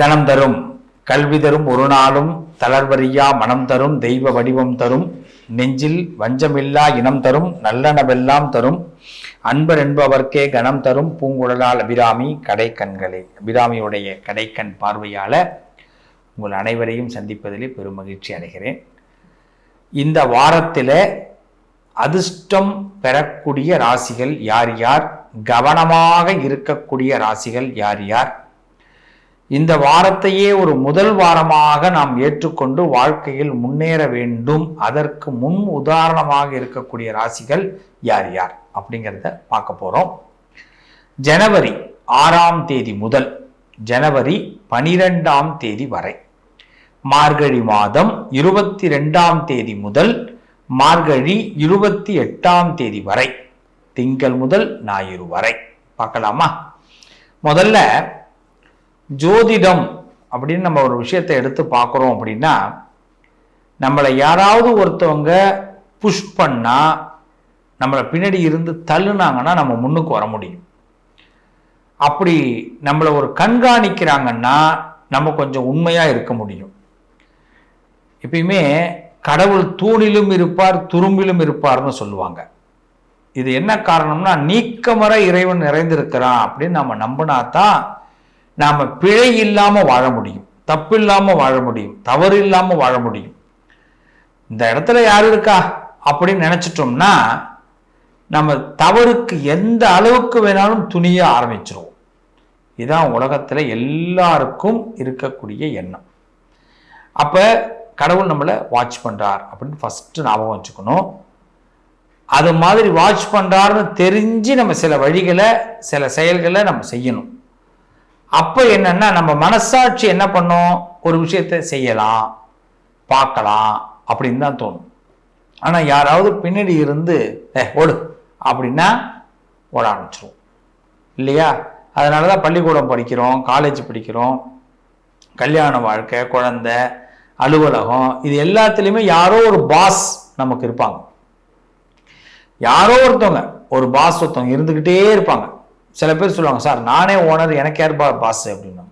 தனம் தரும். கல்வி தரும் ஒரு நாளும் தளர்வறியா மனம் தரும் தெய்வ வடிவம் தரும். நெஞ்சில் வஞ்சமில்லா இனம் தரும் நல்லனவெல்லாம் தரும். அன்பர் என்பவர்க்கே கணம் தரும் பூங்குழலால் அபிராமி கடைக்கண்களே அபிராமியுடைய கடைக்கண் பார்வையால் உங்கள் அனைவரையும் சந்திப்பதிலே பெரும் மகிழ்ச்சி அடைகிறேன். இந்த வாரத்தில் அதிர்ஷ்டம் பெறக்கூடிய ராசிகள் யார் யார்? கவனமாக இருக்கக்கூடிய ராசிகள் யார் யார்? இந்த வாரத்தையே ஒரு முதல் வாரமாக நாம் ஏற்றுக்கொண்டு வாழ்க்கையில் முன்னேற வேண்டும். அதற்கு முன் உதாரணமாக இருக்கக்கூடிய ராசிகள் யார் யார் அப்படிங்கிறத பார்க்க போகிறோம் ஜனவரி ஆறாம் தேதி முதல் ஜனவரி பனிரெண்டாம் தேதி வரை. மார்கழி மாதம் இருபத்தி ரெண்டாம் தேதி முதல் மார்கழி இருபத்தி எட்டாம் தேதி வரை திங்கள் முதல் ஞாயிறு வரை. பார்க்கலாமா? முதல்ல ஜோதிடம் அப்படின்னு நம்ம ஒரு விஷயத்தை எடுத்து பார்க்குறோம் அப்படின்னா நம்மளை யாராவது ஒருத்தவங்க புஷ் பண்ணால் நம்மளை பின்னாடி இருந்து தள்ளுனாங்கன்னா நம்ம முன்னுக்கு வர முடியும். அப்படி நம்மளை ஒரு கண்காணிக்கிறாங்கன்னா நம்ம கொஞ்சம் உண்மையாக இருக்க முடியும். எப்பயுமே கடவுள் தூணிலும் இருப்பார் துரும்பிலும் இருப்பார்னு சொல்லுவாங்க. இது என்ன காரணம்னா நீக்கமர இறைவன் நிறைந்திருக்கிறான் அப்படின்னு நம்ம நம்பினா தான் நாம் பிழை இல்லாமல் வாழ முடியும். தப்பு இல்லாமல் வாழ முடியும். தவறு இல்லாமல் வாழ முடியும். இந்த இடத்துல யார் இருக்கா? அப்படின்னு நினச்சிட்டோம்னா நம்ம தவறுக்கு எந்த அளவுக்கு வேணாலும் துணிய ஆரம்பிச்சிருவோம். இதுதான் உலகத்தில் எல்லாருக்கும் இருக்கக்கூடிய எண்ணம். அப்போ கடவுள் நம்மளை வாட்ச் பண்ணுறார் அப்படின்னு ஃபஸ்ட்டு ஞாபகம் வச்சுக்கணும். அது மாதிரி வாட்ச் பண்ணுறாருன்னு தெரிஞ்சு நம்ம சில வழிகளை சில செயல்களை நம்ம செய்யணும். அப்போ என்னன்னா நம்ம மனசாட்சி என்ன பண்ணும்? ஒரு விஷயத்தை செய்யலாம் பார்க்கலாம் அப்படின்னு தான் தோணும். ஆனால் யாராவது பின்னாடி இருந்து ஏ ஓடு அப்படின்னா ஓட ஆரம்பிச்சிருவோம். இல்லையா? அதனால தான் பள்ளிக்கூடம் படிக்கிறோம் காலேஜ் படிக்கிறோம். கல்யாண வாழ்க்கை குழந்தை அலுவலகம் இது எல்லாத்துலேயுமே யாரோ ஒரு பாஸ் நமக்கு இருப்பாங்க. யாரோ ஒருத்தவங்க ஒரு பாஸ் ஒருத்தவங்க இருந்துக்கிட்டே இருப்பாங்க. சில பேர் சொல்லுவாங்க சார் நானே ஓனர் எனக்கு யார் பா பாஸ் அப்படின்னா.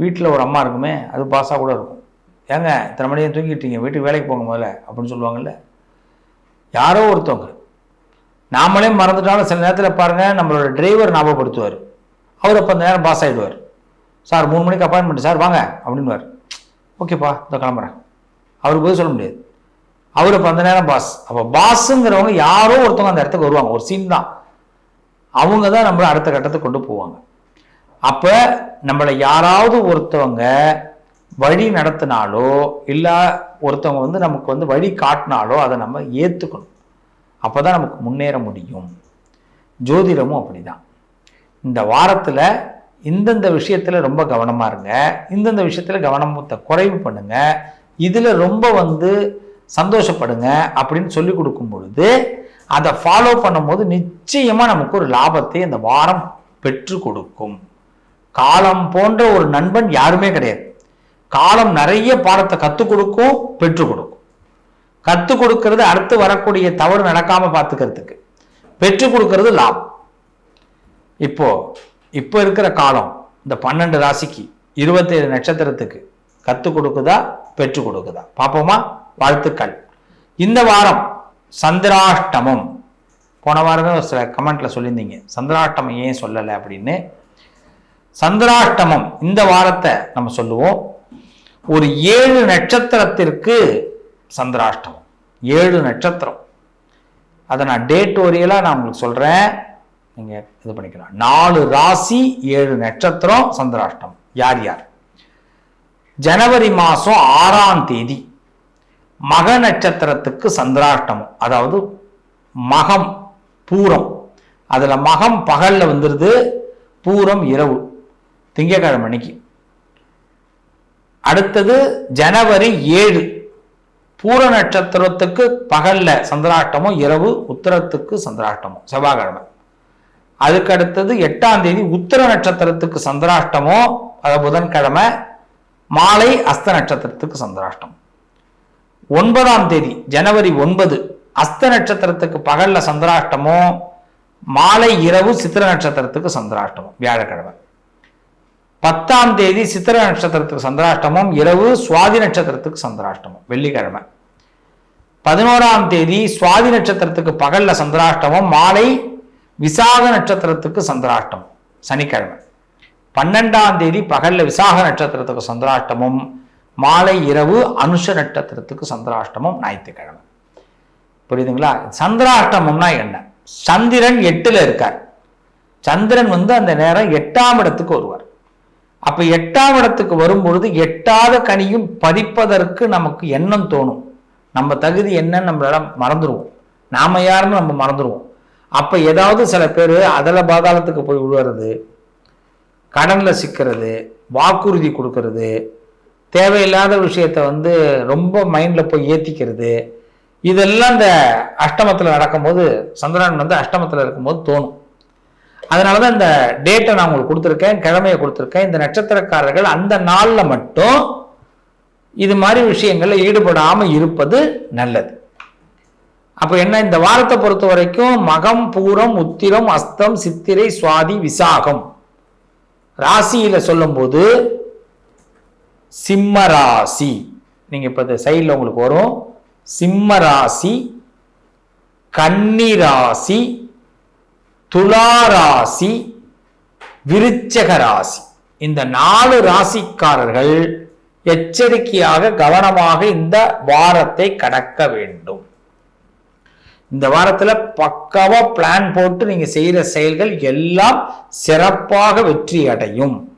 வீட்டில் ஒரு அம்மா இருக்குமே அது பாஸாக கூட இருக்கும். ஏங்க இத்தனை மணியை தூங்கிட்டீங்க வீட்டுக்கு வேலைக்கு போங்க முதல்ல அப்படின்னு சொல்லுவாங்கல்ல. யாரோ ஒருத்தவங்க. நாமளே மறந்துட்டாலும் சில நேரத்தில் பாருங்கள் நம்மளோட டிரைவர் ஞாபகப்படுத்துவார். அவர் அப்போ அந்த நேரம் பாஸ் ஆகிடுவார் சார் மூணு மணிக்கு அப்பாயின்மெண்ட் சார் வாங்க அப்படின்வார் ஓகேப்பா இந்த கிளம்புறேன். அவருக்கு போய் சொல்ல முடியாது. அவர் அப்போ அந்த நேரம் பாஸ் அப்போ பாஸுங்கிறவங்க யாரோ ஒருத்தவங்க அந்த இடத்துக்கு வருவாங்க. ஒரு சீன் தான். அவங்க தான் நம்மளை அடுத்த கட்டத்தை கொண்டு போவாங்க. அப்போ நம்மளை யாராவது ஒருத்தவங்க வழி நடத்தினாலோ இல்லை ஒருத்தவங்க வந்து நமக்கு வந்து வழி காட்டினாலோ அதை நம்ம ஏற்றுக்கணும் அப்போ தான் நமக்கு முன்னேற முடியும். ஜோதிடமும் அப்படிதான். இந்த வாரத்தில் இந்தந்த விஷயத்தில் ரொம்ப கவனமாக இருங்க. இந்தந்த விஷயத்தில் கவனத்தை குறைவு பண்ணுங்க. இதில் ரொம்ப வந்து சந்தோஷப்படுங்க அப்படின்னு சொல்லி கொடுக்கும் பொழுது அதை ஃபாலோ பண்ணும்போது நிச்சயமாக நமக்கு ஒரு லாபத்தை இந்த வாரம் பெற்று கொடுக்கும். காலம் போன்ற ஒரு நண்பன் யாருமே கிடையாது. காலம் நிறைய பாடத்தை கற்றுக் கொடுக்கும் பெற்றுக் கொடுக்கும். கற்றுக் கொடுக்கறது அடுத்து வரக்கூடிய தவறு நடக்காமல் பார்த்துக்கிறதுக்கு பெற்றுக் கொடுக்கறது லாபம். இப்போ இப்போ இருக்கிற காலம் இந்த பன்னெண்டு ராசிக்கு இருபத்தேழு நட்சத்திரத்துக்கு கற்றுக் கொடுக்குதா பெற்றுக் கொடுக்குதா? பார்ப்போமா? வாழ்த்துக்கள். இந்த வாரம் சந்திராஷ்டமம். போன வாரமே ஒரு சில கமெண்ட்ல சொல்லியிருந்தீங்க. சந்திராஷ்டமம் ஏன் சொல்லலை அப்படின்னு. சந்திராஷ்டமம் இந்த வாரத்தை நம்ம சொல்லுவோம். ஒரு ஏழு நட்சத்திரத்திற்கு சந்திராஷ்டமம். ஏழு நட்சத்திரம். அதை நான் டேட் ஓரியலாக நான் உங்களுக்கு சொல்கிறேன் நீங்கள் இது பண்ணிக்கலாம். நாலு ராசி ஏழு நட்சத்திரம் சந்திராஷ்டம் யார் யார்? ஜனவரி மாதம் ஆறாம் தேதி. மக நட்சத்திரத்துக்கு சந்திராஷ்டமம். அதாவது மகம் பூரம். அதில் மகம் பகலில் வந்துடுது பூரம் இரவு திங்கக்கிழமை அன்னைக்கு. அடுத்தது ஜனவரி ஏழு பூர நட்சத்திரத்துக்கு பகலில் சந்திராஷ்டமும் இரவு உத்தரத்துக்கு சந்திராஷ்டமும் செவ்வாய்க்கிழமை. அதுக்கு அடுத்தது எட்டாம் தேதி உத்தர நட்சத்திரத்துக்கு சந்திராஷ்டமோ அதாவது புதன்கிழமை மாலை அஸ்த நட்சத்திரத்துக்கு சந்திராஷ்டம் ஒன்பதாம் தேதி ஜனவரி ஒன்பது அஸ்த நட்சத்திரத்துக்கு பகல்ல சந்திராஷ்டமோ மாலை இரவு சித்திர நட்சத்திரத்துக்கு சந்திராஷ்டமம் வியாழக்கிழமை. பத்தாம் தேதி சித்திர நட்சத்திரத்துக்கு சந்திராஷ்டமம் இரவு சுவாதி நட்சத்திரத்துக்கு சந்திராஷ்டமம் வெள்ளிக்கிழமை. பதினோராம் தேதி சுவாதி நட்சத்திரத்துக்கு பகல்ல சந்திராஷ்டமம் மாலை விசாக நட்சத்திரத்துக்கு சந்திராஷ்டமம் சனிக்கிழமை. பன்னெண்டாம் தேதி பகல்ல விசாக நட்சத்திரத்துக்கு சந்திராஷ்டமம் மாலை இரவு அனுஷ நட்சத்திரத்துக்கு சந்திராஷ்டமம் ஞாயிற்றுக்கிழமை. புரியுதுங்களா? சந்திராஷ்டமம்னா என்ன? சந்திரன் எட்டுல இருக்கார். சந்திரன் வந்து அந்த நேரம் எட்டாம் இடத்துக்கு வருவார். அப்ப எட்டாம் இடத்துக்கு வரும்பொழுது எட்டாத கனியும் பதிப்பதற்கு நமக்கு எண்ணம் தோணும். நம்ம தகுதி என்னன்னு நம்மளால மறந்துடுவோம் நாம யாருன்னு நம்ம மறந்துடுவோம் அப்ப ஏதாவது சில பேர் அதில் பாதாளத்துக்கு போய் விழுறது கடன்ல சிக்கிறது வாக்குறுதி கொடுக்கறது தேவையில்லாத விஷயத்த வந்து ரொம்ப மைண்டில் போய் ஏற்றிக்கிறது இதெல்லாம் இந்த அஷ்டமத்தில் நடக்கும்போது சந்திரன் வந்து அஷ்டமத்தில் இருக்கும்போது தோணும். அதனால தான் இந்த டேட்டை நான் உங்களுக்கு கொடுத்துருக்கேன் கிழமையை கொடுத்துருக்கேன். இந்த நட்சத்திரக்காரர்கள் அந்த நாளில் மட்டும் இது மாதிரி விஷயங்களில் ஈடுபடாமல் இருப்பது நல்லது. அப்போ என்ன இந்த வாரத்தை பொறுத்த வரைக்கும் மகம் பூரம் உத்திரம் அஸ்தம் சித்திரை சுவாதி விசாகம். ராசியில் சொல்லும்போது சிம்ம ராசி இப்போ இந்த சைடில் உங்களுக்கு வரும். சிம்ம ராசி துளாராசி துலா ராசி விருச்சக ராசி இந்த நாலு ராசிக்காரர்கள் எச்சரிக்கையாக கவனமாக இந்த வாரத்தை கடக்க வேண்டும். இந்த வாரத்தில் பக்காவாக பிளான் போட்டு நீங்கள் செய்கிற செயல்கள் எல்லாம் சிறப்பாக வெற்றி அடையும்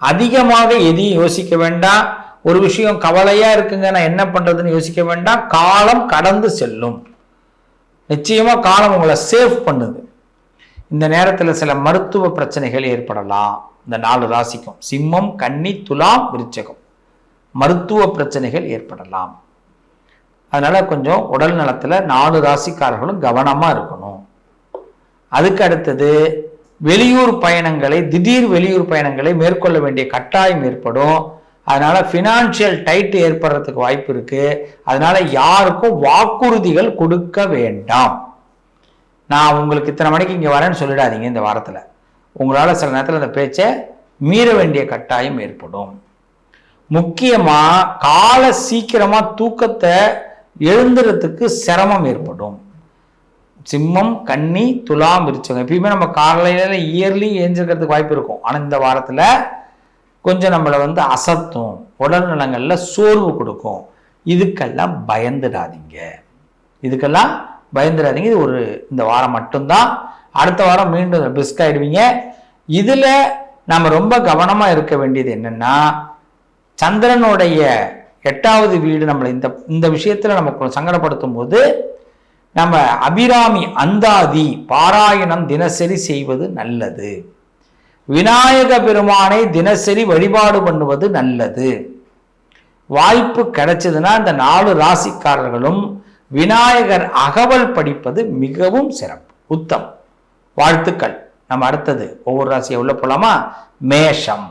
அதிகமாக எதையும் யோசிக்க வேண்டாம். ஒரு விஷயம் கவலையா இருக்குங்க நான் என்ன பண்றதுன்னு யோசிக்க வேண்டாம். காலம் கடந்து செல்லும். நிச்சயமா காலம் உங்களை சேவ் பண்ணுது. இந்த நேரத்தில் சில மருத்துவ பிரச்சனைகள் ஏற்படலாம். இந்த நாலு ராசிக்கும். சிம்மம் கன்னி துலாம் விருச்சகம். மருத்துவ பிரச்சனைகள் ஏற்படலாம். அதனால கொஞ்சம் உடல் நலத்துல நாலு ராசிக்காரர்களும் கவனமா இருக்கணும். அதுக்கு அடுத்தது வெளியூர் பயணங்களை திடீர் வெளியூர் பயணங்களை மேற்கொள்ள வேண்டிய கட்டாயம் ஏற்படும். அதனால ஃபினான்ஷியல் டைட் ஏற்படுறதுக்கு வாய்ப்பு இருக்கு. அதனால யாருக்கும் வாக்குறுதிகள் கொடுக்க வேண்டாம். நான் உங்களுக்கு இத்தனை மணிக்கு இங்கே வரேன்னு சொல்லிடாதீங்க இந்த வாரத்தில். உங்களால் சில நேரத்தில் அந்த பேச்சை மீற வேண்டிய கட்டாயம் ஏற்படும். முக்கியமாக காலை சீக்கிரமாக தூக்கத்தை எழுந்துறதுக்கு சிரமம் ஏற்படும். சிம்மம் கன்னி துலாம் விருச்சகம். எப்பயுமே நம்ம காலையில் இயர்லி ஏஞ்சிருக்கிறதுக்கு வாய்ப்பு இருக்கும். ஆனால் இந்த வாரத்தில் கொஞ்சம் நம்மளை வந்து அசத்தும் உடல் நலங்களில் சோர்வு கொடுக்கும். இதுக்கெல்லாம் பயந்துடாதீங்க. இதுக்கெல்லாம் பயந்துடாதீங்க. இது ஒரு இந்த வாரம் மட்டும்தான். அடுத்த வாரம் மீண்டும் பிஸ்க் ஆகிடுவீங்க இதில் நம்ம ரொம்ப கவனமாக இருக்க வேண்டியது என்னென்னா சந்திரனுடைய எட்டாவது வீடு நம்மளை இந்த இந்த விஷயத்தில் நமக்கு சங்கடப்படுத்தும் போது நம்ம அபிராமி அந்தாதி பாராயணம் தினசரி செய்வது நல்லது. விநாயக பெருமானை தினசரி வழிபாடு பண்ணுவது நல்லது. வாய்ப்பு கிடைச்சதுன்னா இந்த நாலு ராசிக்காரர்களும் விநாயகர் அகவல் படிப்பது மிகவும் சிறப்பு உத்தம். வாழ்த்துக்கள். நம்ம அடுத்தது ஒவ்வொரு ராசியை உள்ள போலாமா? மேஷம்.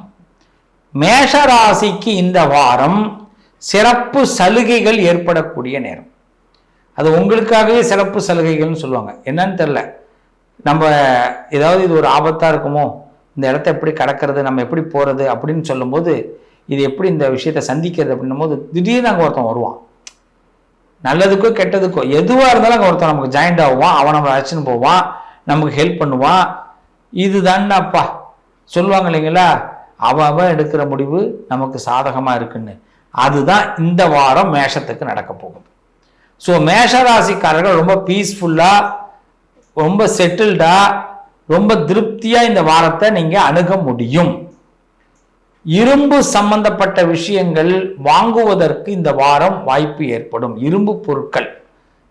மேஷ ராசிக்கு இந்த வாரம் சிறப்பு சலுகைகள் ஏற்படக்கூடிய நேரம். அது உங்களுக்காகவே சிறப்பு சலுகைகள்னு சொல்லுவாங்க. என்னன்னு தெரில நம்ம ஏதாவது இது ஒரு ஆபத்தாக இருக்குமோ? இந்த இடத்த எப்படி கடக்கிறது? நம்ம எப்படி போகிறது அப்படின்னு சொல்லும்போது இது எப்படி இந்த விஷயத்தை சந்திக்கிறது? அப்படின்னும் போது திடீர்னு அங்கே ஒருத்தன் வருவான். நல்லதுக்கோ கெட்டதுக்கோ எதுவாக இருந்தாலும் அங்கே ஒருத்தன் நமக்கு ஜாயிண்ட் ஆகுவான். அவன் நம்ம அழைச்சின்னு போவான். நமக்கு ஹெல்ப் பண்ணுவான். இதுதான்னாப்பா. சொல்லுவாங்க இல்லைங்களா? அவன் எடுக்கிற முடிவு நமக்கு சாதகமாக இருக்குன்னு. அதுதான் இந்த வாரம் மேஷத்துக்கு நடக்க போகுது. ஸோ மேஷராசிக்காரர்கள் ரொம்ப பீஸ்ஃபுல்லாக ரொம்ப செட்டில்டாக ரொம்ப திருப்தியாக இந்த வாரத்தை நீங்கள் அணுக முடியும். இரும்பு சம்பந்தப்பட்ட விஷயங்கள் வாங்குவதற்கு இந்த வாரம் வாய்ப்பு ஏற்படும். இரும்பு பொருட்கள்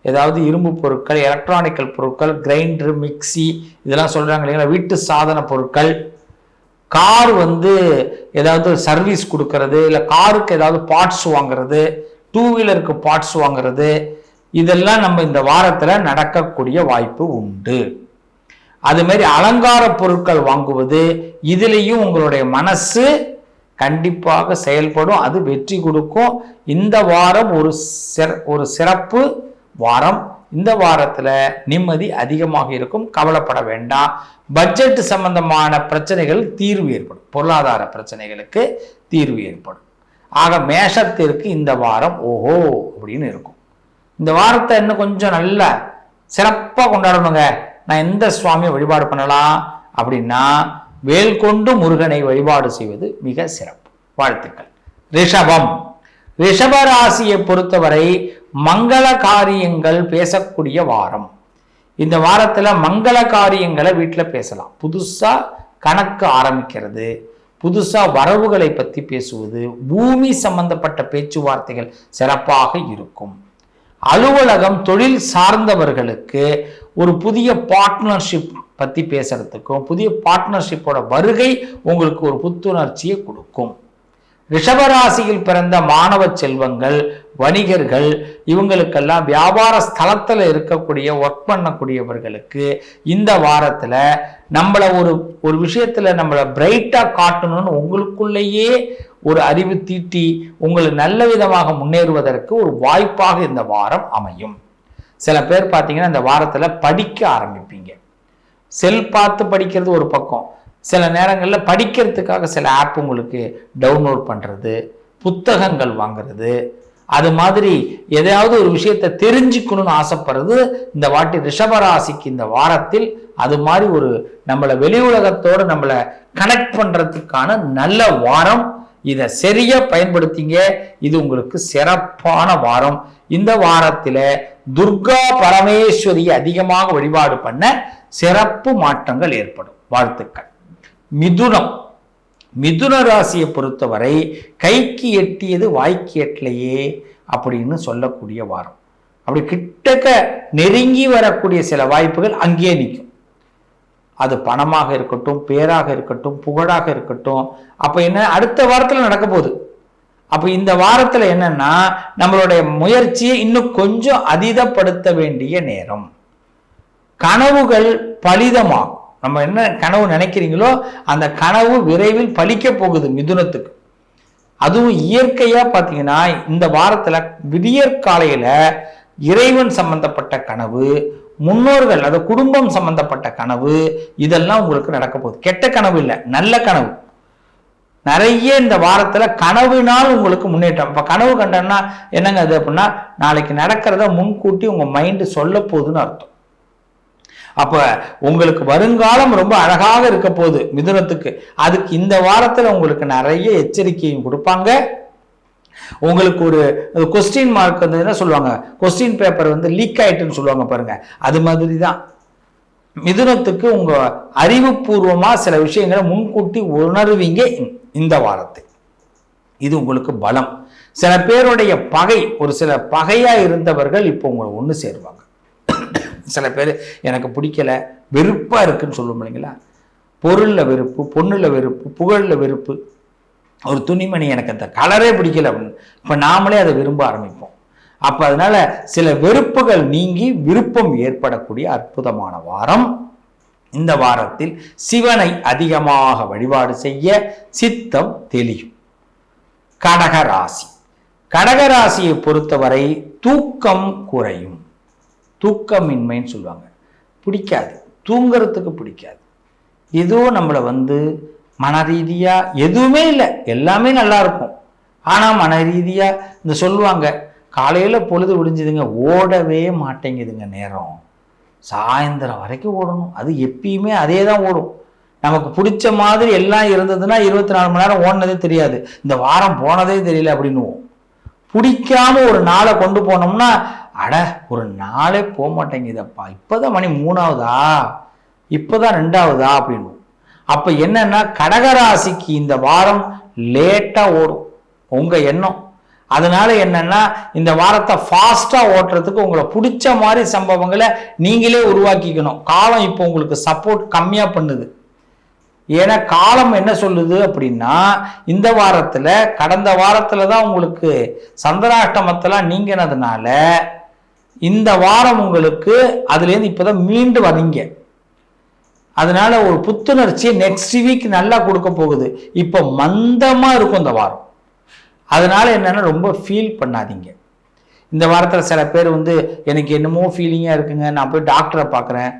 ஏதாவது இரும்பு பொருட்கள் எலக்ட்ரானிக்கல் பொருட்கள் கிரைண்டர் மிக்சி இதெல்லாம் சொல்கிறாங்க இல்லைங்களா? வீட்டு சாதன பொருட்கள் கார் வந்து ஏதாவது சர்வீஸ் கொடுக்கறது இல்லை காருக்கு ஏதாவது பார்ட்ஸ் வாங்குறது டூ வீலருக்கு பார்ட்ஸ் வாங்குறது இதெல்லாம் நம்ம இந்த வாரத்தில் நடக்கக்கூடிய வாய்ப்பு உண்டு. அது மாதிரி அலங்கார பொருட்கள் வாங்குவது இதுலேயும் உங்களுடைய மனசு கண்டிப்பாக செயல்படும் அது வெற்றி கொடுக்கும். இந்த வாரம் ஒரு சிற ஒரு சிறப்பு வாரம். இந்த வாரத்தில் நிம்மதி அதிகமாக இருக்கும் கவலைப்பட வேண்டாம். பட்ஜெட் சம்பந்தமான பிரச்சனைகள் தீர்வு ஏற்படும். பொருளாதார பிரச்சனைகளுக்கு தீர்வு ஏற்படும். ஆக மேஷத்திற்கு இந்த வாரம் ஓஹோ அப்படின்னு இருக்கும். இந்த வாரத்தை இன்னும் கொஞ்சம் நல்ல சிறப்பாக கொண்டாடணுங்க. நான் எந்த சுவாமியை வழிபாடு பண்ணலாம் அப்படின்னா வேல் கொண்டு முருகனை வழிபாடு செய்வது மிக சிறப்பு. வாழ்த்துக்கள். ரிஷபம். ரிஷப ராசியை பொறுத்தவரை மங்கள காரியங்கள் பேசக்கூடிய வாரம். இந்த வாரத்தில் மங்கள காரியங்களை வீட்டில் பேசலாம். புதுசாக கணக்கு ஆரம்பிக்கிறது. புதுசாக வரவுகளை பற்றி பேசுவது. பூமி சம்பந்தப்பட்ட பேச்சுவார்த்தைகள் சிறப்பாக இருக்கும். அலுவலகம் தொழில் சார்ந்தவர்களுக்கு ஒரு புதிய பார்ட்னர்ஷிப் பற்றி பேசுறதுக்கும் புதிய பார்ட்னர்ஷிப்போட வருகை உங்களுக்கு ஒரு புத்துணர்ச்சியை கொடுக்கும். ரிஷபராசியில் பிறந்த மாணவ செல்வங்கள் வணிகர்கள் இவங்களுக்கெல்லாம் வியாபார ஸ்தலத்தில் இருக்கக்கூடிய ஒர்க் பண்ணக்கூடியவர்களுக்கு இந்த வாரத்தில் நம்மளை ஒரு ஒரு விஷயத்தில் நம்மளை பிரைட்டாக காட்டணும்னு உங்களுக்குள்ளேயே ஒரு அறிவு தீட்டி உங்களை நல்ல விதமாக முன்னேறுவதற்கு ஒரு வாய்ப்பாக இந்த வாரம் அமையும். சில பேர் பார்த்தீங்கன்னா இந்த வாரத்தில் படிக்க ஆரம்பிப்பீங்க. செல் பார்த்து படிக்கிறது ஒரு பக்கம். சில நேரங்களில் படிக்கிறதுக்காக சில ஆப் உங்களுக்கு டவுன்லோட் பண்ணுறது புத்தகங்கள் வாங்குறது அது மாதிரி எதையாவது ஒரு விஷயத்தை தெரிஞ்சுக்கணும்னு ஆசைப்படுறது இந்த வாட்டி ரிஷபராசிக்கு இந்த வாரத்தில் அது மாதிரி ஒரு நம்மளை வெளி உலகத்தோடு நம்மளை கனெக்ட் பண்ணுறதுக்கான நல்ல வாரம் இதை சரியா பயன்படுத்திங்க. இது உங்களுக்கு சிறப்பான வாரம். இந்த வாரத்தில் துர்கா பரமேஸ்வரியை அதிகமாக வழிபாடு பண்ண சிறப்பு மாற்றங்கள் ஏற்படும். வாழ்த்துக்கள். மிதுனம். மிதுன ராசியை பொறுத்தவரை கைக்கு எட்டியது வாய்க்கு எட்டலையே அப்படின்னு சொல்லக்கூடிய வாரம். அப்படி கிட்டக்க நெருங்கி வரக்கூடிய சில வாய்ப்புகள் அங்கேயே நிற்கும். அது பணமாக இருக்கட்டும் பேராக இருக்கட்டும் புகழாக இருக்கட்டும். அப்போ என்ன? அடுத்த வாரத்தில் நடக்க போகுது அப்போ இந்த வாரத்தில் என்னன்னா நம்மளுடைய முயற்சியை இன்னும் கொஞ்சம் அதீதப்படுத்த வேண்டிய நேரம். கனவுகள் பலிதமாகும். நம்ம என்ன கனவு நினைக்கிறீங்களோ அந்த கனவு விரைவில் பலிக்க போகுது மிதுனத்துக்கு. அதுவும் இயற்கையா பார்த்தீங்கன்னா இந்த வாரத்தில் விடியற்காலையில இறைவன் சம்பந்தப்பட்ட கனவு முன்னோர்கள் அது குடும்பம் சம்பந்தப்பட்ட கனவு இதெல்லாம் உங்களுக்கு நடக்க போகுது. கெட்ட கனவு இல்லை நல்ல கனவு. நிறைய இந்த வாரத்தில் கனவுனால் உங்களுக்கு முன்னேற்றம். இப்போ கனவு கண்டோம்னா என்னங்க அது அப்படின்னா நாளைக்கு நடக்கிறத முன்கூட்டி உங்கள் மைண்டு சொல்ல போகுதுன்னு அர்த்தம். அப்போ உங்களுக்கு வருங்காலம் ரொம்ப அழகாக இருக்க போகுது மிதுனத்துக்கு. அதுக்கு இந்த வாரத்தில் உங்களுக்கு நிறைய எச்சரிக்கையும் கொடுப்பாங்க. உங்களுக்கு ஒரு கொஸ்டின் மார்க் வந்து என்ன சொல்லுவாங்க? கொஸ்டின் பேப்பர் வந்து லீக் ஆயிட்டுன்னு சொல்லுவாங்க பாருங்க. அது மாதிரி தான் மிதுனத்துக்கு உங்க அறிவுபூர்வமா சில விஷயங்களை முன்கூட்டி உணர்வீங்க இந்த வாரத்தை. இது உங்களுக்கு பலம். சில பேருடைய பகை ஒரு சில பகையா இருந்தவர்கள் இப்போ உங்களை ஒன்று சேருவாங்க. சில பேர் எனக்கு பிடிக்கல வெறுப்பாக இருக்குன்னு சொல்லுவோம் இல்லைங்களா? பொருளில் வெறுப்பு பொண்ணில் வெறுப்பு புகழில் வெறுப்பு ஒரு துணிமணி எனக்கு அந்த கலரே பிடிக்கல அப்படின்னு. இப்போ நாமளே அதை விரும்ப ஆரம்பிப்போம். அப்போ அதனால சில வெறுப்புகள் நீங்கி விருப்பம் ஏற்படக்கூடிய அற்புதமான வாரம். இந்த வாரத்தில் சிவனை அதிகமாக வழிபாடு செய்ய சித்தம் தெளியும். கடகராசி கடகராசியை பொறுத்தவரை தூக்கம் குறையும். தூக்கமின்மைன்னு சொல்லுவாங்க. பிடிக்காது. தூங்கிறதுக்கு பிடிக்காது. இதுவும் நம்மளை வந்து மன ரீதியாக எதுவுமே இல்லை. எல்லாமே நல்லா இருக்கும். ஆனால் மன ரீதியாக இந்த சொல்லுவாங்க காலையில் பொழுது விடிஞ்சுதுங்க ஓடவே மாட்டேங்குதுங்க நேரம். சாயந்தரம் வரைக்கும் ஓடணும். அது எப்பயுமே அதே தான் ஓடும். நமக்கு பிடிச்ச மாதிரி எல்லாம் இருந்ததுன்னா இருபத்தி நாலு மணி நேரம் ஓடினதே தெரியாது. இந்த வாரம் போனதே தெரியல அப்படின்னுவோம். பிடிக்காம ஒரு நாளை கொண்டு போனோம்னா அட ஒரு நாளே போக மாட்டேங்குதப்பா. இப்போதான் மணி மூணாவதா? இப்போதான் ரெண்டாவதா? அப்படின்னு அப்போ என்னன்னா கடகராசிக்கு இந்த வாரம் லேட்டாக ஓடும். உங்கள் எண்ணம். அதனால என்னன்னா இந்த வாரத்தை ஃபாஸ்ட்டாக ஓட்டுறதுக்கு உங்களை பிடிச்ச மாதிரி சம்பவங்களை நீங்களே உருவாக்கிக்கணும். காலம் இப்போ உங்களுக்கு சப்போர்ட் கம்மியாக பண்ணுது. ஏன்னா காலம் என்ன சொல்லுது அப்படின்னா இந்த வாரத்தில் கடந்த வாரத்தில் தான் உங்களுக்கு சந்திராஷ்டமத்தெல்லாம் நீங்கினதுனால இந்த வாரம் உங்களுக்கு அதுலேருந்து இப்போதான் மீண்டு வரீங்க. அதனால ஒரு புத்துணர்ச்சி நெக்ஸ்ட் வீக் நல்லா கொடுக்க போகுது. இப்போ மந்தமாக இருக்கும் இந்த வாரம். அதனால என்னென்னா ரொம்ப ஃபீல் பண்ணாதீங்க. இந்த வாரத்தில் சில பேர் வந்து எனக்கு என்னமோ ஃபீலிங்காக இருக்குங்க. நான் போய் டாக்டரை பார்க்குறேன்.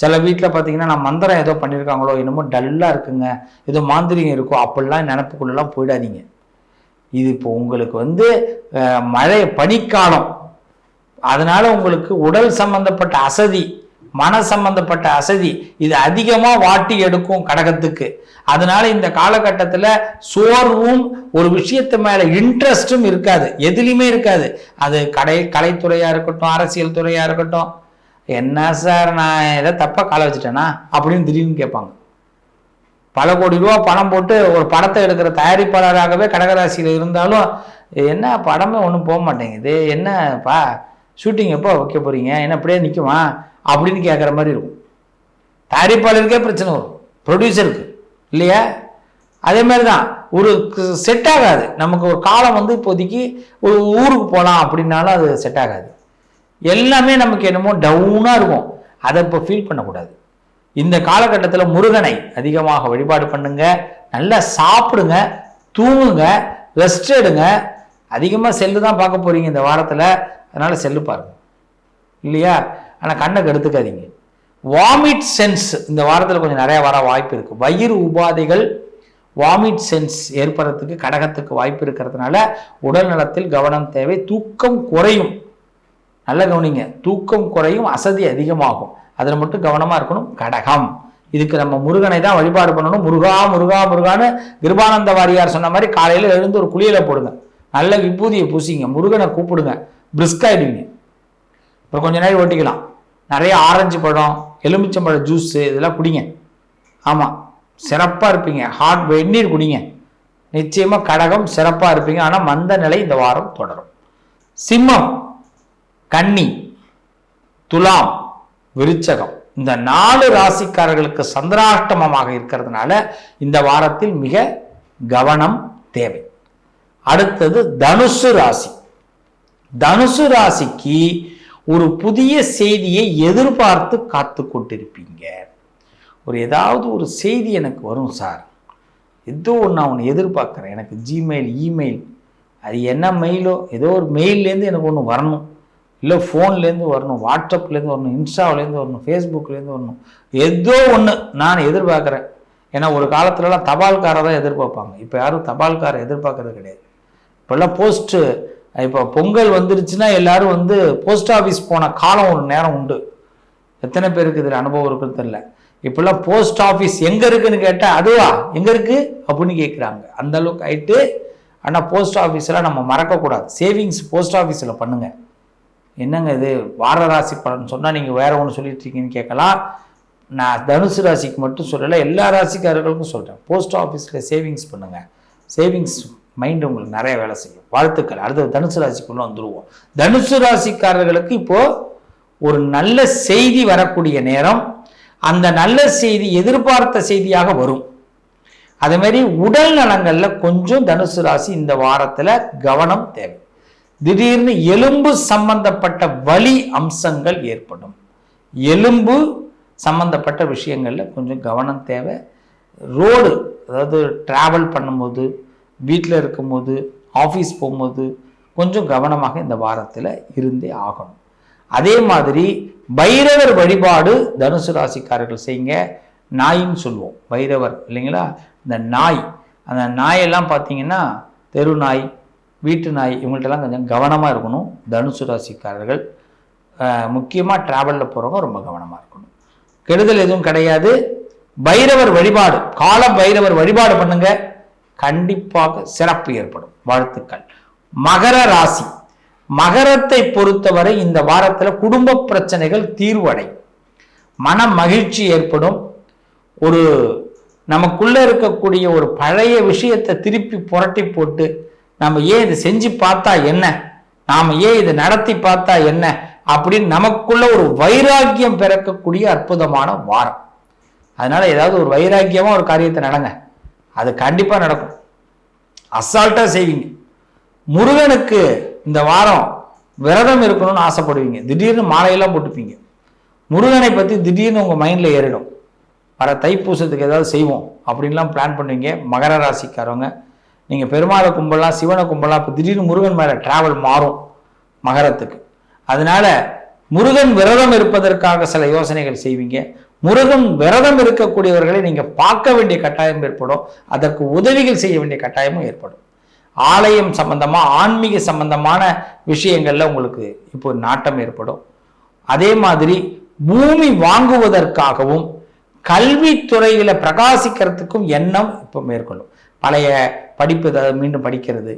சில வீட்டில் பார்த்தீங்கன்னா நான் மந்திரம் ஏதோ பண்ணியிருக்காங்களோ என்னமோ டல்லாக இருக்குங்க. ஏதோ மாந்திரிகம் இருக்கோ அப்படிலாம் நினப்புக்குள்ளெல்லாம் போயிடாதீங்க. இது இப்போ உங்களுக்கு வந்து மழை பனிக்காலம். அதனால உங்களுக்கு உடல் சம்பந்தப்பட்ட அசதி மன சம்பந்தப்பட்ட அசதி இது அதிகமாக வாட்டி எடுக்கும் கடகத்துக்கு. அதனால இந்த காலகட்டத்தில் சோர்வும் ஒரு விஷயத்து மேலே இன்ட்ரெஸ்டும் இருக்காது. எதுலேயுமே இருக்காது. அது கடை கலைத்துறையாக இருக்கட்டும் அரசியல் துறையாக இருக்கட்டும். என்ன சார் நான் ஏதோ தப்பாக காலை வச்சுட்டேனா? அப்படின்னு திடீர்னு கேட்பாங்க. பல கோடி ரூபா பணம் போட்டு ஒரு படத்தை எடுக்கிற தயாரிப்பாளராகவே கடகராசியில் இருந்தாலும் என்ன படமே ஒன்றும் போக மாட்டேங்குது. என்னப்பா ஷூட்டிங் எப்போ வைக்க போகிறீங்க என்ன அப்படியே நிற்குமா அப்படின்னு கேட்குற மாதிரி இருக்கும். தயாரிப்பாளருக்கே பிரச்சனை வரும். ப்ரொடியூசருக்கு இல்லையா? அதே மாதிரி தான் ஒரு செட் ஆகாது. நமக்கு ஒரு காலம் வந்து இப்போதைக்கு ஒரு ஊருக்கு போகலாம் அப்படின்னாலும் அது செட் ஆகாது. எல்லாமே நமக்கு என்னமோ டவுனாக இருக்கும். அதை இப்போ ஃபீல் பண்ணக்கூடாது. இந்த காலகட்டத்தில் முருகனை அதிகமாக வழிபாடு பண்ணுங்க. நல்லா சாப்பிடுங்க. தூங்குங்க. ரெஸ்ட் எடுங்க. அதிகமாக செல்லு தான் பார்க்க போகிறீங்க இந்த வாரத்தில். அதனால் செல்லு பாருங்க. இல்லையா? ஆனால் கண்ணை கெடுத்துக்காதீங்க. வாமிட் சென்ஸ் இந்த வாரத்தில் கொஞ்சம் நிறையா வர வாய்ப்பு இருக்குது வயிறு உபாதைகள் வாமிட் சென்ஸ் ஏற்படுறதுக்கு கடகத்துக்கு வாய்ப்பு இருக்கிறதுனால உடல் நலத்தில் கவனம் தேவை. தூக்கம் குறையும். நல்ல கவனிங்க. தூக்கம் குறையும் அசதி அதிகமாகும். அதில் மட்டும் கவனமாக இருக்கணும். கடகம். இதுக்கு நம்ம முருகனை தான் வழிபாடு பண்ணணும். முருகா முருகா முருகான்னு கிருபானந்த வாரியார் சொன்ன மாதிரி காலையில் எழுந்து ஒரு குளியலை போடுங்க. நல்ல விபூதியை பூசிங்க. முருகனை கூப்பிடுங்க. பிரிஸ்காயிடுவீங்க அப்புறம் கொஞ்ச நேரம் ஓட்டிக்கலாம். நிறைய ஆரஞ்சு பழம் எலுமிச்சம்பழம் ஜூஸு இதெல்லாம் குடிங்க. ஆமாம் சிறப்பாக இருப்பீங்க. ஹாட் வெந்நீர் குடிங்க. நிச்சயமாக கடகம் சிறப்பாக இருப்பீங்க. ஆனால் மந்த நிலை இந்த வாரம் தொடரும். சிம்மம் கன்னி துலாம் விருச்சகம். இந்த நாலு ராசிக்காரர்களுக்கு சந்திராஷ்டமமாக இருக்கிறதுனால இந்த வாரத்தில் மிக கவனம் தேவை. அடுத்தது தனுசு ராசி. தனுசு ராசிக்கு ஒரு புதிய செய்தியை எதிர்பார்த்து காத்து கொண்டிருப்பீங்க ஒரு ஏதாவது ஒரு செய்தி எனக்கு வரும் சார். ஏதோ ஒன்று நான் ஒன்று எதிர்பார்க்குறேன். எனக்கு ஜிமெயில் இமெயில் அது என்ன மெயிலோ ஏதோ ஒரு மெயில்லேருந்து எனக்கு ஒன்று வரணும். இல்லை ஃபோன்லேருந்து வரணும் வாட்ஸ்அப்லேருந்து வரணும் இன்ஸ்டாவிலேருந்து வரணும் ஃபேஸ்புக்லேருந்து வரணும். ஏதோ ஒன்று நான் எதிர்பார்க்குறேன். ஏன்னா ஒரு காலத்துலலாம் தபால்காரை தான் எதிர்பார்ப்பாங்க. இப்போ யாரும் தபால்காரை எதிர்பார்க்கறது கிடையாது. இப்போல்லாம் போஸ்ட்டு இப்போ பொங்கல் வந்துருச்சுன்னா எல்லாரும் வந்து போஸ்ட் ஆஃபீஸ் போன காலம் ஒரு நேரம் உண்டு. எத்தனை பேருக்கு இதில் அனுபவம் இருக்குன்னு தெரியல. இப்போல்லாம் போஸ்ட் ஆஃபீஸ் எங்கே இருக்குன்னு கேட்டால் அதுவா? எங்கே இருக்குது அப்படின்னு கேட்குறாங்க அந்த அளவுக்கு ஆயிட்டு ஆனால் போஸ்ட் ஆஃபீஸில் நம்ம மறக்கக்கூடாது. சேவிங்ஸ் போஸ்ட் ஆஃபீஸில் பண்ணுங்கள் என்னங்க இது? வார ராசி பலன் சொன்னால் நீங்கள் வேறு ஒன்று சொல்லிட்டுருக்கீங்கன்னு கேட்கலாம். நான் தனுசு ராசிக்கு மட்டும் சொல்லலை எல்லா ராசிக்காரர்களுக்கும் சொல்கிறேன் போஸ்ட் ஆஃபீஸில் சேவிங்ஸ் பண்ணுங்கள் சேவிங்ஸ் மைண்டு உங்களுக்கு நிறைய வேலை செய்யும். வாழ்த்துக்கள். அடுத்தது தனுசு ராசிக்குள்ளே வந்துருவோம். தனுசு ராசிக்காரர்களுக்கு இப்போது ஒரு நல்ல செய்தி வரக்கூடிய நேரம். அந்த நல்ல செய்தி எதிர்பார்த்த செய்தியாக வரும். அதேமாரி உடல் நலங்களில் கொஞ்சம் தனுசு ராசி இந்த வாரத்தில் கவனம் தேவை. திடீர்னு எலும்பு சம்பந்தப்பட்ட வலி அம்சங்கள் ஏற்படும். எலும்பு சம்பந்தப்பட்ட விஷயங்களில் கொஞ்சம் கவனம் தேவை. ரோடு அதாவது ட்ராவல் பண்ணும்போது வீட்டில் இருக்கும்போது ஆஃபீஸ் போகும்போது கொஞ்சம் கவனமாக இந்த வாரத்தில் இருந்தே ஆகணும். அதே மாதிரி பைரவர் வழிபாடு தனுசு ராசிக்காரர்கள் செய்யுங்க. நாயின்னு சொல்லுவோம். பைரவர் இல்லைங்களா? இந்த நாய் அந்த நாயெல்லாம் பார்த்தீங்கன்னா தெரு நாய் வீட்டு நாய் இவங்கள்ட்டெல்லாம் கொஞ்சம் கவனமாக இருக்கணும். தனுசு ராசிக்காரர்கள் முக்கியமாக ட்ராவலில் போகிறவங்க ரொம்ப கவனமாக இருக்கணும். கெடுதல் எதுவும் கிடையாது. பைரவர் வழிபாடு கால பைரவர் வழிபாடு பண்ணுங்கள் கண்டிப்பாக சிறப்பு ஏற்படும். வாழ்த்துக்கள். மகர ராசி. மகரத்தை பொறுத்தவரை இந்த வாரத்தில் குடும்ப பிரச்சனைகள் தீர்வடை மன மகிழ்ச்சி ஏற்படும். ஒரு நமக்குள்ளே இருக்கக்கூடிய ஒரு பழைய விஷயத்தை திருப்பி புரட்டி போட்டு நம்ம ஏன் இதை செஞ்சு பார்த்தா என்ன? நாம் ஏன் இதை நடத்தி பார்த்தா என்ன? அப்படின்னு நமக்குள்ள ஒரு வைராக்கியம் பிறக்கக்கூடிய அற்புதமான வாரம். அதனால ஏதாவது ஒரு வைராக்கியமாக ஒரு காரியத்தை நடங்க. அது கண்டிப்பாக நடக்கும். அசால்ட்டாக செய்வீங்க. முருகனுக்கு இந்த வாரம் விரதம் இருக்கணும்னு ஆசைப்படுவீங்க. திடீர்னு மாலையெல்லாம் போட்டுப்பீங்க. முருகனை பற்றி திடீர்னு உங்கள் மைண்டில் ஏறிடும். வர தைப்பூசத்துக்கு ஏதாவது செய்வோம் அப்படின்லாம் பிளான் பண்ணுவீங்க. மகர ராசிக்காரவங்க. நீங்கள் பெருமாளை கும்பலாம் சிவனை கும்பலாம் இப்போ திடீர்னு முருகன் மேலே ட்ராவல் மாறும் மகரத்துக்கு. அதனால முருகன் விரதம் இருப்பதற்காக சில யோசனைகள் செய்வீங்க. முருகன் விரதம் இருக்கக்கூடியவர்களை நீங்கள் பார்க்க வேண்டிய கட்டாயம் ஏற்படும். அதற்கு உதவிகள் செய்ய வேண்டிய கட்டாயமும் ஏற்படும். ஆலயம் சம்பந்தமாக ஆன்மீக சம்பந்தமான விஷயங்களில் உங்களுக்கு இப்போ நாட்டம் ஏற்படும். அதே மாதிரி பூமி வாங்குவதற்காகவும் கல்வித்துறையில் பிரகாசிக்கிறதுக்கும் எண்ணம் இப்போ மேற்கொள்ளும். பழைய படிப்பு மீண்டும் படிக்கிறது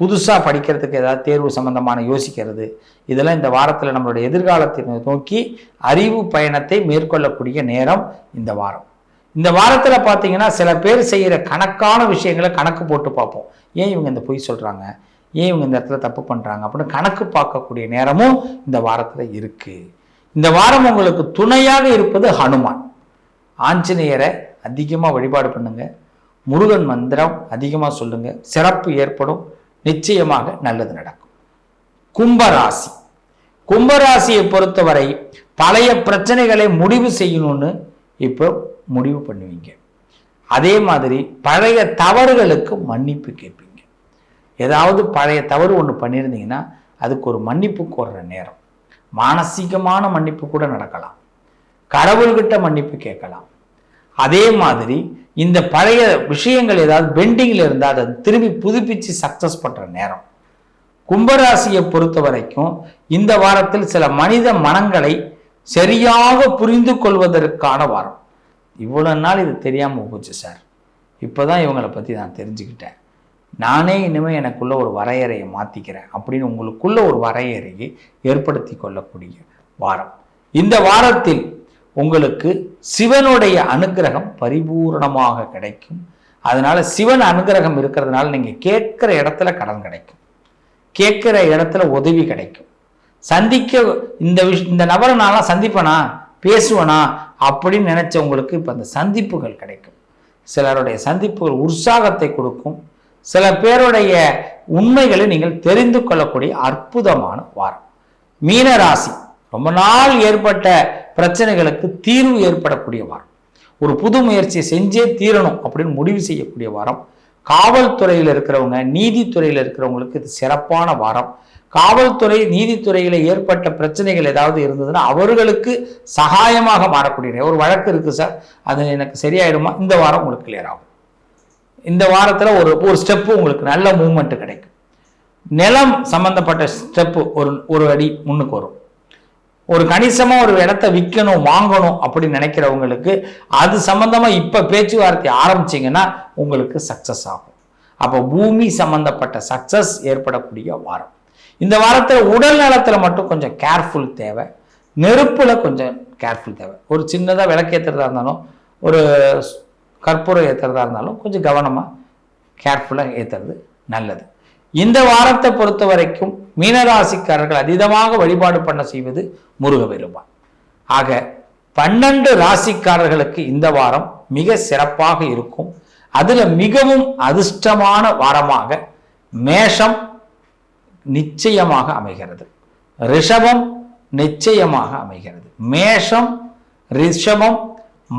புதுசாக படிக்கிறதுக்கு ஏதாவது தேர்வு சம்பந்தமான யோசிக்கிறது. இதெல்லாம் இந்த வாரத்தில் நம்மளுடைய எதிர்காலத்தை நோக்கி அறிவு பயணத்தை மேற்கொள்ளக்கூடிய நேரம் இந்த வாரம். இந்த வாரத்தில் பார்த்தீங்கன்னா சில பேர் செய்கிற கணக்கான விஷயங்களை கணக்கு போட்டு பார்ப்போம். ஏன் இவங்க இந்த பொய் சொல்கிறாங்க ஏன் இவங்க இந்த இடத்துல தப்பு பண்ணுறாங்க அப்படின்னு கணக்கு பார்க்கக்கூடிய நேரமும் இந்த வாரத்தில் இருக்குது இந்த வாரம் உங்களுக்கு துணையாக இருப்பது ஹனுமான். ஆஞ்சநேயரை அதிகமாக வழிபாடு பண்ணுங்கள் முருகன் மந்திரம் அதிகமாக சொல்லுங்கள் சிறப்பு ஏற்படும். நிச்சயமாக நல்லது நடக்கும். கும்பராசி. கும்பராசியை பொறுத்தவரை பழைய பிரச்சனைகளை முடிவு செய்யணும்னு இப்போ முடிவு பண்ணுவீங்க. அதே மாதிரி பழைய தவறுகளுக்கு மன்னிப்பு கேட்பீங்க. ஏதாவது பழைய தவறு ஒன்று பண்ணியிருந்தீங்கன்னா அதுக்கு ஒரு மன்னிப்பு கோர்ற நேரம். மானசீகமான மன்னிப்பு கூட நடக்கலாம். கடவுள்கிட்ட மன்னிப்பு கேட்கலாம். அதே மாதிரி இந்த பழைய விஷயங்கள் ஏதாவது பெண்டிங்கில் இருந்தால் அதை திரும்பி புதுப்பிச்சு சக்ஸஸ் பண்ணுற நேரம். கும்பராசியை பொறுத்த வரைக்கும் இந்த வாரத்தில் சில மனித மனங்களை சரியாக புரிந்து கொள்வதற்கான வாரம். இவ்வளோ நாள் இது தெரியாமல் போச்சு சார் இப்போ தான் இவங்களை பற்றி நான் தெரிஞ்சுக்கிட்டேன். நானே இனிமேல் எனக்குள்ள ஒரு வரையறையை மாற்றிக்கிறேன் அப்படின்னு உங்களுக்குள்ள ஒரு வரையறையை ஏற்படுத்தி கொள்ளக்கூடிய வாரம். இந்த வாரத்தில் உங்களுக்கு சிவனுடைய அனுகிரகம் பரிபூரணமாக கிடைக்கும். அதனால் சிவன் அனுகிரகம் இருக்கிறதுனால நீங்கள் கேட்குற இடத்துல கடன் கிடைக்கும். கேட்குற இடத்துல உதவி கிடைக்கும். சந்திக்க இந்த விஷ் இந்த நபரை நான்லாம் சந்திப்பனா? பேசுவனா? அப்படின்னு நினைச்சவங்களுக்கு இப்போ அந்த சந்திப்புகள் கிடைக்கும். சிலருடைய சந்திப்புகள் உற்சாகத்தை கொடுக்கும். சில பேருடைய உண்மைகளை நீங்கள் தெரிந்து கொள்ளக்கூடிய அற்புதமான வாரம். மீனராசி ரொம்ப நாள் ஏற்பட்ட பிரச்சனைகளுக்கு தீர்வு ஏற்படக்கூடிய வாரம். ஒரு புது முயற்சியை செஞ்சே தீரணும் அப்படின்னு முடிவு செய்யக்கூடிய வாரம். காவல்துறையில் இருக்கிறவங்க நீதித்துறையில் இருக்கிறவங்களுக்கு இது சிறப்பான வாரம். காவல்துறை நீதித்துறையில் ஏற்பட்ட பிரச்சனைகள் ஏதாவது இருந்ததுன்னா அவர்களுக்கு சகாயமாக மாறக்கூடிய ஒரு வழக்கு இருக்குது சார். அது எனக்கு சரியாயிடுமா? இந்த வாரம் உங்களுக்கு கிளியர் ஆகும். இந்த வாரத்தில் ஒரு ஒரு ஸ்டெப்பு உங்களுக்கு நல்ல மூமெண்ட்டு கிடைக்கும். நிலம் சம்பந்தப்பட்ட ஸ்டெப்பு ஒரு ஒரு அடி முன்னுக்கு வரும். ஒரு கணிசமா ஒரு இடத்த விற்கணும் வாங்கணும் அப்படின்னு நினைக்கிறவங்களுக்கு அது சம்பந்தமா இப்ப பேச்சுவார்த்தை ஆரம்பிச்சிங்கன்னா உங்களுக்கு சக்சஸ் ஆகும். அப்போ பூமி சம்பந்தப்பட்ட சக்சஸ் ஏற்படக்கூடிய வாரம். இந்த வாரத்துல உடல் நலத்துல மட்டும் கொஞ்சம் கேர்ஃபுல் தேவை. நெருப்புல கொஞ்சம் கேர்ஃபுல் தேவை. ஒரு சின்னதா விளக்கேற்றுறதா இருந்தாலும் ஒரு கற்பூரம் ஏற்றுறதா இருந்தாலும் கொஞ்சம் கவனமா கேர்ஃபுல்லாக ஏற்றுறது நல்லது. இந்த வாரத்தை பொறுத்த வரைக்கும் மீனராசிக்காரர்கள் அதீதமாக வழிபாடு பண்ண செய்வது முருகபெருமான். ஆக பன்னெண்டு ராசிக்காரர்களுக்கு இந்த வாரம் மிக சிறப்பாக இருக்கும். அதில் மிகவும் அதிர்ஷ்டமான வாரமாக மேஷம் நிச்சயமாக அமைகிறது. ரிஷபம் நிச்சயமாக அமைகிறது. மேஷம் ரிஷபம்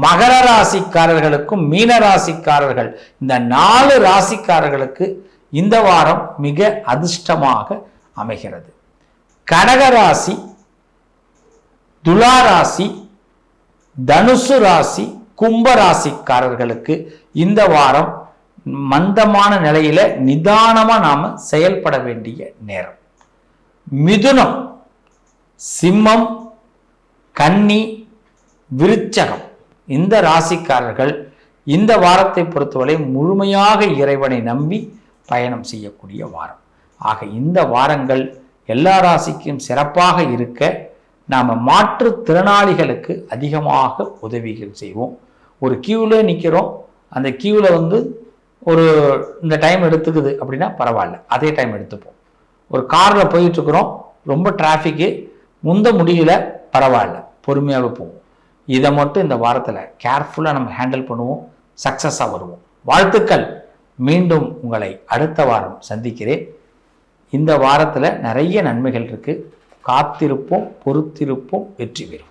மகர ராசிக்காரர்களுக்கும் மீன ராசிக்காரர்கள் இந்த நாலு ராசிக்காரர்களுக்கு இந்த வாரம் மிக அதிர்ஷ்டமாக அமைகிறது. கடகராசி ராசி துலா ராசி தனுசு ராசி கும்ப ராசிக்காரர்களுக்கு இந்த வாரம் மந்தமான நிலையில நிதானமா நாம செயல்பட வேண்டிய நேரம். மிதுனம் சிம்மம் கன்னி விருச்சகம் இந்த ராசிக்காரர்கள் இந்த வாரத்தை பொறுத்தவரை முழுமையாக இறைவனை நம்பி பயணம் செய்யக்கூடிய வாரம். ஆக இந்த வாரங்கள் எல்லா ராசிக்கும் சிறப்பாக இருக்க நாம் மாற்றுத்திறனாளிகளுக்கு அதிகமாக உதவிகள் செய்வோம். ஒரு கியூவில் நிற்கிறோம் அந்த கியூவில் வந்து ஒரு இந்த டைம் எடுத்துக்குது அப்படின்னா பரவாயில்ல. அதே டைம் எடுத்துப்போம். ஒரு காரில் போயிட்டுருக்குறோம். ரொம்ப டிராஃபிக்கு முந்த முடியல பரவாயில்ல. பொறுமையாக போவோம். இதை மட்டும் இந்த வாரத்தில் கேர்ஃபுல்லாக நம்ம ஹேண்டில் பண்ணுவோம். சக்ஸஸாக வருவோம். வாழ்த்துக்கள். மீண்டும் உங்களை அடுத்த வாரம் சந்திக்கிறேன். இந்த வாரத்தில் நிறைய நன்மைகள் இருக்குது காத்திருப்போம் பொறுத்திருப்போம் வெற்றி பெறும்